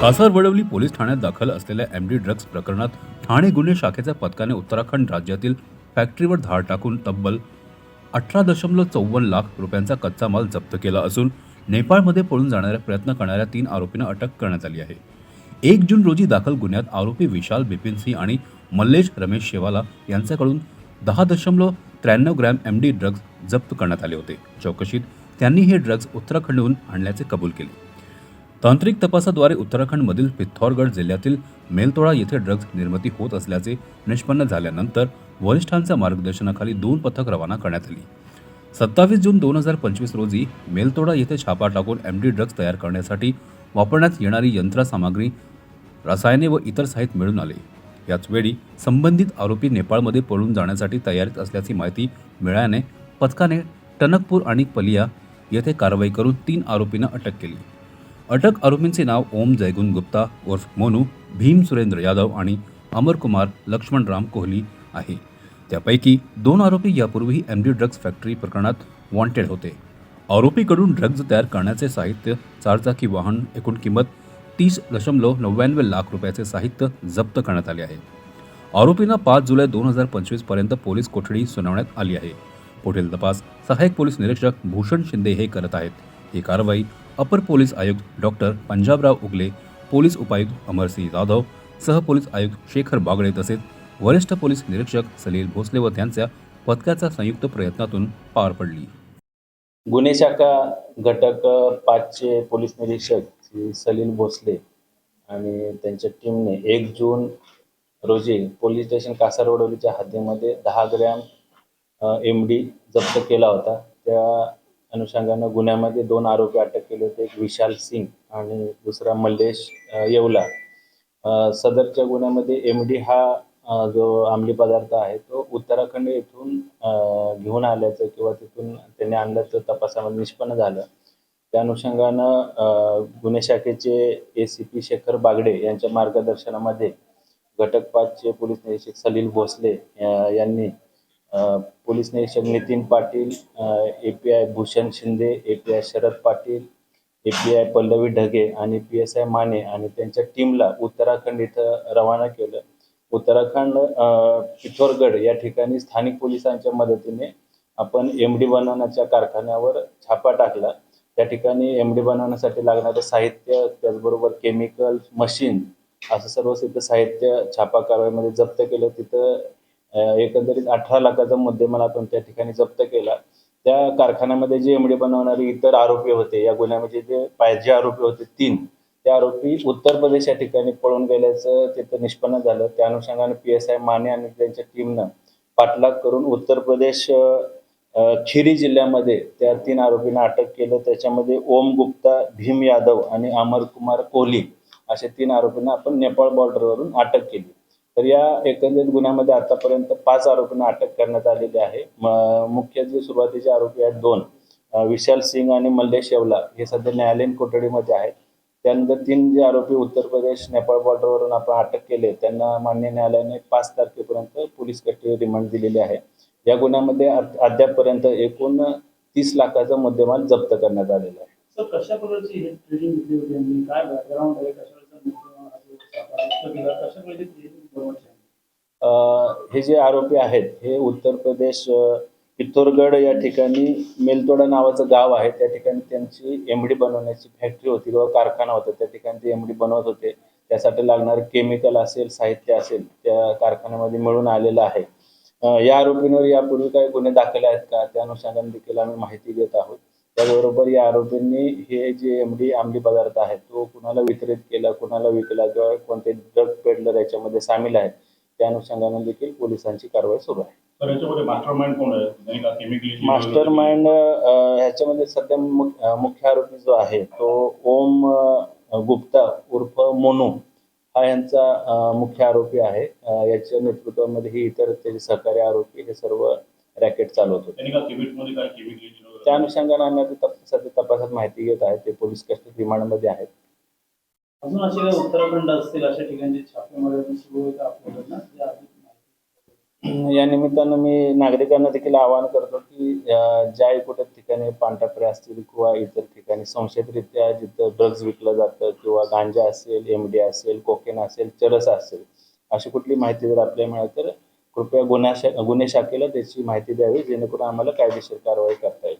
Kasarvadavali police ठाण्यात दाखल असलेल्या एमडी ड्रग्ज प्रकरणात ठाणे गुन्हे शाखेच्या पथकाने उत्तराखंड राज्यातील फॅक्टरीवर धाड टाकून तब्बल अठरा दशमलव चौवन्न लाख रुपयांचा कच्चा माल जप्त केला असून नेपाळमध्ये पळून जाणाऱ्या प्रयत्न करणाऱ्या तीन आरोपींना अटक करण्यात आली आहे. एक जून रोजी दाखल गुन्ह्यात आरोपी विशाल बिपिन सिंह आणि मल्लेश रमेश शेवाला यांच्याकडून दहा दशमलव त्र्याण्णव ग्रॅम एम डी ड्रग्ज जप्त करण्यात आले होते. चौकशीत त्यांनी हे ड्रग्ज उत्तराखंडहून आणल्याचे कबूल केले. तांत्रिक तपासाद्वारे उत्तराखंडमधील पिथौरगड जिल्ह्यातील मेलतोळा येथे ड्रग्ज निर्मिती होत असल्याचे निष्पन्न झाल्यानंतर वरिष्ठांच्या मार्गदर्शनाखाली दोन पथक रवाना करण्यात आली. सत्तावीस जून दोन हजार पंचवीस रोजी मेलतोडा येथे छापा टाकून एम डी ड्रग्ज तयार करण्यासाठी वापरण्यात येणारी यंत्रसामग्री रसायने व इतर साहित्य मिळून आले. याचवेळी संबंधित आरोपी नेपाळमध्ये पळून जाण्यासाठी तयारीत असल्याची माहिती मिळाल्याने पथकाने टनकपूर आणि पलिया येथे कारवाई करून तीन आरोपींना अटक केली. अटक आरोपींचे नाव ओम जयगुन गुप्ता उर्फ मोनू भीम सुरेंद्र यादव आणि अमरकुमार लक्ष्मणराम कोहली आहे. त्यापैकी दोन आरोपी यापूर्वीही एम डी ड्रग्ज फॅक्टरी प्रकरणात वॉन्टेड होते. आरोपीकडून ड्रग्ज तयार करण्याचे साहित्य चारचाकी वाहन एकूण किंमत तीस दशमलव नव्याण्णव लाख रुपयाचे साहित्य जप्त करण्यात आले आहे. आरोपींना पाच जुलै दोन हजार पंचवीसपर्यंत पोलीस कोठडी सुनावण्यात आली आहे. पुढील तपास सहाय्यक पोलीस निरीक्षक भूषण शिंदे हे करत आहेत. ही कारवाई अपर पोलीस आयुक्त डॉक्टर पंजाबराव उगले पोलीस उपायुक्त अमरसिंह जाधव सहपोलीस आयुक्त शेखर बागडे तसेच वरिष्ठ पोलीस निरीक्षक सलील भोसले व त्यांच्या पथकाच्या संयुक्त प्रयत्नातून पार पडली. गुन्हे शाखा घटक पाचचे पोलीस निरीक्षक सलील भोसले आणि त्यांच्या टीमने एक जून रोजी पोलीस स्टेशन कासारवडोलीच्या हद्दीमध्ये दहा ग्रॅम एम डी जप्त केला होता. त्या अनुषंगानं गुन्ह्यामध्ये दोन आरोपी अटक केले होते. एक विशाल सिंग आणि दुसरा मल्लेश येवला. सदरच्या गुन्ह्यामध्ये एम डी हा जो अंमली पदार्थ आहे तो उत्तराखंड येथून घेऊन आल्याचं किंवा तिथून त्यांनी आणल्याचं तपासामध्ये निष्पन्न झालं. त्या अनुषंगानं गुन्हे शाखेचे A C P Shekhar Bagde यांच्या मार्गदर्शनामध्ये घटक पाचचे पोलीस निरीक्षक सलील भोसले यांनी पोलीस निरीक्षक Nitin Patil A P I Bhushan Shinde A P I Sharad Patil A P I Pallavi Dhage आणि पी एस आय माने आणि त्यांच्या टीमला उत्तराखंड इथं रवाना केलं. उत्तराखंड पिथोरगड या ठिकाणी स्थानिक पोलिसांच्या मदतीने आपण एम डी बनवण्याच्या कारखान्यावर छापा टाकला. त्या ठिकाणी एम डी बनवण्यासाठी लागणारं साहित्य त्याचबरोबर केमिकल मशीन असं सर्व तिथं साहित्य छापा कारवाईमध्ये जप्त केलं. तिथं एकंदरीत अठरा लाखाचा मुद्देमाल आपण त्या ठिकाणी जप्त केला. त्या कारखान्यामध्ये जे एमडी बनवणारे इतर आरोपी होते या गुन्ह्यामध्ये जे पाहिजे आरोपी होते तीन त्या आरोपी उत्तर प्रदेश या ठिकाणी पळून गेल्याचं तिथं निष्पन्न झालं. त्या अनुषंगाने पी एस आय माने आणि त्यांच्या टीमनं पाठलाग करून उत्तर प्रदेश खिरी जिल्ह्यामध्ये त्या तीन आरोपींना अटक केलं. त्याच्यामध्ये ओम गुप्ता भीम यादव आणि अमर कुमार कोहली असे तीन आरोपींना आपण नेपाळ बॉर्डरवरून अटक केली. तर या एकंदरीत गुन्ह्यामध्ये आतापर्यंत पाच आरोपींना अटक करण्यात आलेली आहे. म- मुख्य जे सुरुवातीचे आरोपी आहेत दोन विशाल सिंग आणि मल्लेश येवला हे सध्या न्यायालयीन कोठडीमध्ये आहेत. त्यानंतर तीन जे आरोपी उत्तर प्रदेश नेपाळ बॉर्डरवरून आपण अटक केले. त्यांना मान्य न्यायालयाने पाच तारखेपर्यंत पोलीस कस्टडी रिमांड दिलेली आहे. या गुन्ह्यामध्ये अद्यापपर्यंत एकूण तीस लाखाचा मुद्देमाल जप्त करण्यात आलेला आहे. कशा प्रकारची हे काय बॅकग्राऊंड आहे? कशा प्रकारचा कशा प्रकारची ट्रेनिंग बनवायची अ, हे जे आरोपी आहेत हे उत्तर प्रदेश पिथोरगड या ठिकाणी मेलतोडा नावाचं गाव आहे. त्या ठिकाणी त्यांची एमडी बनवण्याची फॅक्टरी होती किंवा कारखाना होता. त्या ठिकाणी ते एमडी बनवत होते. त्यासाठी लागणारं केमिकल असेल साहित्य असेल त्या कारखान्यामध्ये मिळून आलेलं आहे. या आरोपींवर यापूर्वी काही गुन्हे दाखल आहेत का? त्या अनुषंगाने देखील आम्ही माहिती देत आहोत. त्याचबरोबर या आरोपींनी हे जे एमडी अंमली पदार्थ आहे तो कुणाला वितरित केला कुणाला विकला किंवा कोणते ड्रग पेडलर याच्यामध्ये सामील आहेत त्या अनुषंगाने देखील पोलिसांची कारवाई सुरू आहे. मास्टर माइंड ह्याच्यामध्ये सध्या मुख्य आरोपी जो आहे तो ओम गुप्ता उर्फ मोनू हा यांचा मुख्य आरोपी आहे. याच्या नेतृत्वामध्ये ही इतर त्याचे सहकारी आरोपी हे सर्व रॅकेट चालवत होते. त्या अनुषंगाने आम्ही आता तप- सध्या तपासात माहिती घेत आहे. ते पोलीस कस्टडी रिमांडमध्ये आहेत. अजून असे काही उत्तराखंड असतील अशा ठिकाणी छापेमारी सुरू आहे का आपल्याकडनं या निमित्तानं मी नागरिकांना देखील आवाहन करतो की ज्या कुठे ठिकाणी पानटपरे असतील किंवा इतर ठिकाणी संशयितरित्या जिथं ड्रग्ज विकलं जातं किंवा गांजा असेल एम डी असेल कोकेन असेल चरस असेल अशी कुठली माहिती जर आपल्याला मिळाली तर कृपया गुन्हा शा गुन्हे शाखेला त्याची माहिती द्यावी जेणेकरून आम्हाला कायदेशीर कारवाई करता येईल.